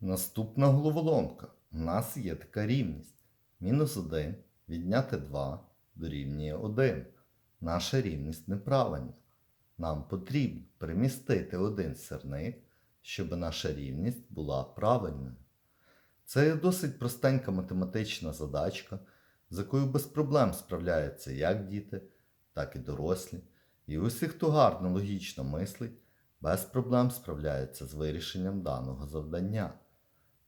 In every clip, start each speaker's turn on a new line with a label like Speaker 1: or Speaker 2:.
Speaker 1: Наступна головоломка. У нас є така рівність. Мінус 1 відняти 2 дорівнює 1. Наша рівність неправильна. Нам потрібно перемістити один сирник, щоб наша рівність була правильною. Це досить простенька математична задачка, з якою без проблем справляються як діти, так і дорослі. І усі, хто гарно логічно мислить, без проблем справляються з вирішенням даного завдання.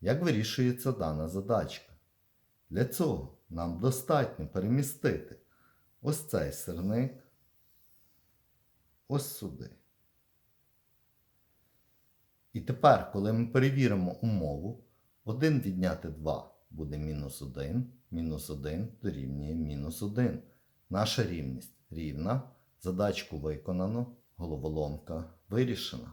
Speaker 1: Як вирішується дана задачка? Для цього нам достатньо перемістити ось цей сирник ось сюди. І тепер, коли ми перевіримо умову, 1 відняти 2 буде мінус 1, мінус 1 дорівнює мінус 1. Наша рівність рівна. Задачку виконано, головоломка вирішена.